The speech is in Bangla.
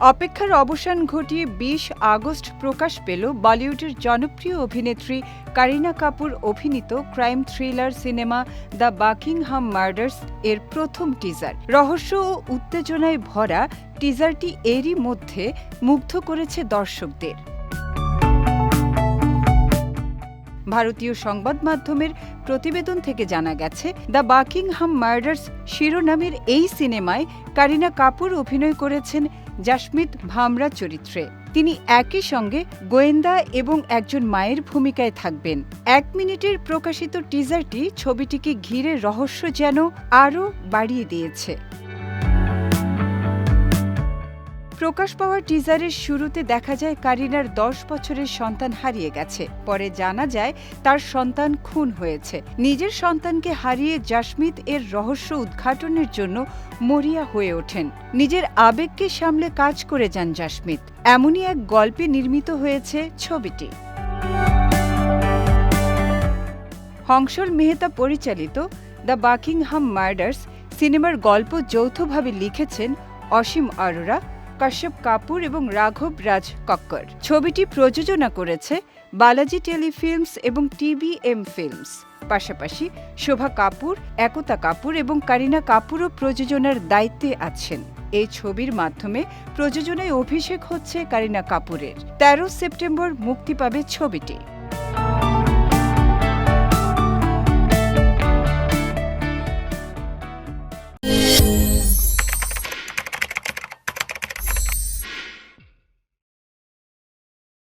অপেক্ষার অবসান ঘটিয়ে বিশ আগস্ট প্রকাশ পেল বলিউডের জনপ্রিয় অভিনেত্রী কারিনা কাপুর অভিনীত crime thriller cinema the Buckingham murders এর প্রথম টিজার। রহস্য ও উত্তেজনায় ভরা টিজারটি এরই মধ্যে মুগ্ধ করেছে দর্শকদের। ভারতীয় সংবাদ মাধ্যমের প্রতিবেদন থেকে জানা গেছে, দ্য বাকিংহাম মার্ডার্স শিরোনামের এই সিনেমায় কারিনা কাপুর অভিনয় করেছেন জাসমিত ভামরা চরিত্রে। তিনি একই সঙ্গে গোয়েন্দা এবং একজন মায়ের ভূমিকায় থাকবেন। এক মিনিটের প্রকাশিত টিজারটি ছবিটিকে ঘিরে রহস্য যেন আরও বাড়িয়ে দিয়েছে। প্রকাশ পাওয়া টিজারের শুরুতে দেখা যায় কারিনার দশ বছরের সন্তান হারিয়ে গেছে। পরে জানা যায় তার সন্তান খুন হয়েছে। নিজের সন্তানকে হারিয়ে জাসমিত এর রহস্য উদ্ঘাটনের জন্য মরিয়া হয়ে ওঠেন। নিজের আবেগকে সামলে কাজ করে যান জাসমিত। এমনই এক গল্পে নির্মিত হয়েছে ছবিটি। হংসল মেহতা পরিচালিত দ্য বাকিংহাম মার্ডার্স সিনেমার গল্প যৌথভাবে লিখেছেন অসীম অরোরা কাশ্যপ কাপুর এবং রাঘব রাজ কক্কর ছবিটি প্রযোজনা করেছে বালাজি টেলিফিল্মস এবং টিবিএম ফিল্মস। পাশাপাশি শোভা কাপুর, একতা কাপুর এবং কারিনা কাপুরও প্রযোজনার দায়িত্বে আছেন। এই ছবির মাধ্যমে প্রযোজনায় অভিষেক হচ্ছে কারিনা কাপুরের। তেরো সেপ্টেম্বর মুক্তি পাবে ছবিটি।